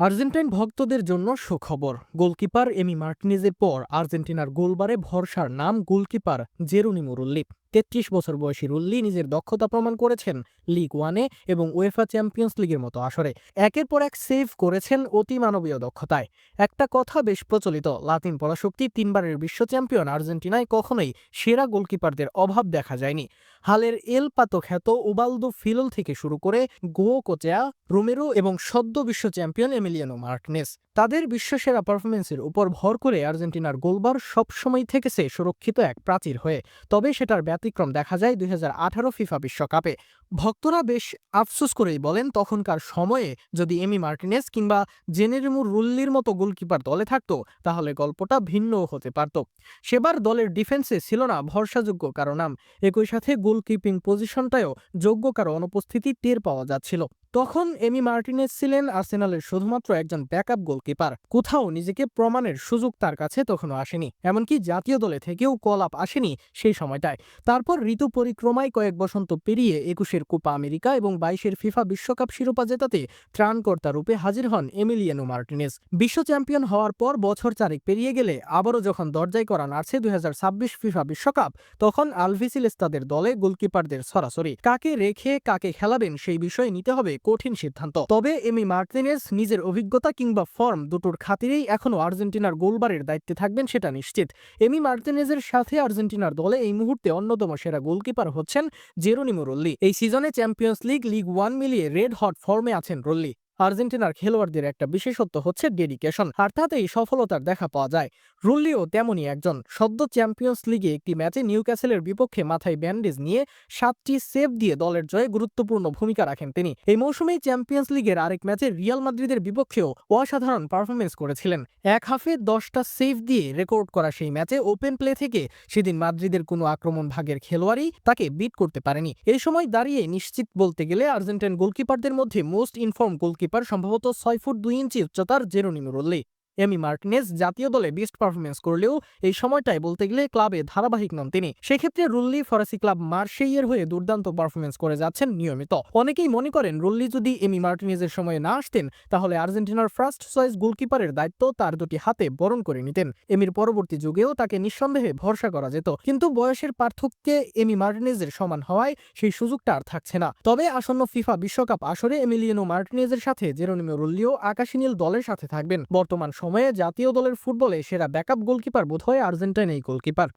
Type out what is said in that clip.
Argentine ভক্তদের জন্য সুখবর। গোলকিপার এমি মার্টিনেজের পর আর্জেন্টিনার গোলবারে ভরসার নাম গোলকিপার জেরুনি রুল্লি তেত্রিশ বছর বয়সী রুল্লি নিজের দক্ষতা প্রমাণ করেছেন লিগ ওয়ানে এবং ওয়েফা চ্যাম্পিয়ন্স লিগের মতো আসরে। একের পর এক সেভ করেছেন অতি মানবীয় দক্ষতায়। একটা কথা বেশ প্রচলিত, লাতিন পরাশক্তি তিনবারের বিশ্ব চ্যাম্পিয়ন আর্জেন্টিনায় কখনোই সেরা গোলকিপারদের অভাব দেখা যায়নি। হালের এল পাতো খ্যাত উবালদো ফিলল থেকে শুরু করে গো কোচেয়া, রোমেরো এবং সদ্য বিশ্ব চ্যাম্পিয়ন এমিলিয়ানো মার্টিনেস। তাদের বিশ্বসেরা পারফরমেন্সের উপর ভর করে আর্জেন্টিনার গোলবার সবসময় থেকেছে সুরক্ষিত এক প্রাচীর হয়ে। তবে সেটার ব্যতিক্রম দেখা যায় দুই হাজার আঠারো ফিফা বিশ্বকাপে। ভক্তরা বেশ আফসোস করেই বলেন, তখনকার সময়ে যদি এমি মার্টিনেস কিংবা জেনেরিমু রুল্লির মতো গোলকিপার দলে থাকতো, তাহলে গল্পটা ভিন্নও হতে পারত। সেবার দলের ডিফেন্সে ছিল না ভরসাযোগ্য কারও নাম। একই সাথে গোলকিপিং পজিশনটায়ও যোগ্য কারও অনুপস্থিতি টের পাওয়া যাচ্ছিল। তখন এমি মার্টিনেস ছিলেন আর্সেনালের শুধুমাত্র একজন ব্যাকআপ গোলকিপার। কোথাও নিজেকে প্রমাণের সুযোগ তার কাছে তখনও আসেনি, এমনকি জাতীয় দলে থেকেও কল আপ আসেনি সেই সময়টায়। তারপর ঋতু পরিক্রমায় কয়েক বসন্ত পেরিয়ে একুশের কোপা আমেরিকা এবং বাইশের ফিফা বিশ্বকাপ শিরোপা জেতাতে ত্রাণকর্তা রূপে হাজির হন এমিলিয়ানো মার্টিনেস। বিশ্ব চ্যাম্পিয়ন হওয়ার পর বছর চারেক পেরিয়ে গেলে আবারও যখন দরজায় করা নাড়ছে দুই হাজার ছাব্বিশ ফিফা বিশ্বকাপ, তখন আলভিসিলেস্তাদের দলে গোলকিপারদের সরাসরি। কাকে রেখে কাকে খেলাবেন সেই বিষয়ে নিতে হবে কঠিন সিদ্ধান্ত। তবে এমি মার্টিনেস নিজের অভিজ্ঞতা কিংবা ফর্ম দুটোর খাতিরেই এখনও আর্জেন্টিনার গোলবারের দায়িত্বে থাকবেন সেটা নিশ্চিত। এমি মার্টিনেজের সাথে আর্জেন্টিনার দলে এই মুহূর্তে অন্যতম সেরা গোলকিপার হচ্ছেন জেরোনিমো রল্লি। এই সিজনে চ্যাম্পিয়ন্স লিগ লিগ ওয়ান মিলিয়ে রেড হট ফর্মে আছেন রল্লি। আর্জেন্টিনার খেলোয়াড়দের একটা বিশেষত্ব হচ্ছে ডেডিকেশন। আর তাতেই সফলতার দেখা পাওয়া যায়। রুল্লিও তেমনই একজন সদ্য চ্যাম্পিয়ন্স লিগে একটি ম্যাচে নিউক্যাসেলের বিপক্ষে মাথায় ব্যান্ডেজ নিয়ে সাতটি সেভ দিয়ে দলের জয়ে গুরুত্বপূর্ণ ভূমিকা রাখেন তিনি। এই মৌসুমেই চ্যাম্পিয়ন্স লিগের আরেক ম্যাচে রিয়াল মাদ্রিদের বিপক্ষেও অসাধারণ পারফরমেন্স করেছিলেন। এক হাফে দশটা সেভ দিয়ে রেকর্ড করা সেই ম্যাচে ওপেন প্লে থেকে সেদিন মাদ্রিদের কোনো আক্রমণ ভাগের খেলোয়াড়ই তাকে বিট করতে পারেনি। এই সময় দাঁড়িয়ে নিশ্চিত বলতে গেলে আর্জেন্টাইন গোলকিপারদের মধ্যে মোস্ট ইনফর্ম গোলকিপার সম্ভবত ছয় ফুট দুই ইঞ্চি উচ্চতার জেরোনিমো রোল্লি এমি মার্টিনেজ জাতীয় দলে বেস্ট পারফরমেন্স করলেও এই সময়টায় বলতে গেলে ক্লাবে ধারাবাহিক নন তিনি। সেক্ষেত্রে রুল্লি ফরাসি ক্লাব মার্শেইয়ের হয়ে দুর্দান্ত পারফরমেন্স করে যাচ্ছেন নিয়মিত। অনেকেই মনে করেন রুল্লি যদি এমি মার্টিনেজের সময়ে না আসতেন, তাহলে আর্জেন্টিনার ফার্স্ট চয়েস গোলকিপারের দায়িত্ব তার দুটি হাতে বরণ করে নিতেন। এমির পরবর্তী যুগেও তাকে নিঃসন্দেহে ভরসা করা যেত। কিন্তু বয়সের পার্থক্যে এমি মার্টিনেজের সমান হওয়ায় সেই সুযোগটা আর থাকছে না। তবে আসন্ন ফিফা বিশ্বকাপ আসরে এমিলিয়ানো মার্টিনেজের সাথে জেরোনিমো রুল্লিও আকাশী নীল দলের সাথে থাকবেন। বর্তমান সময়ে জাতীয় দলের ফুটবলে সেরা ব্যাকআপ গোলকিপার বোধহয় আর্জেন্টাইন এই গোলকিপার।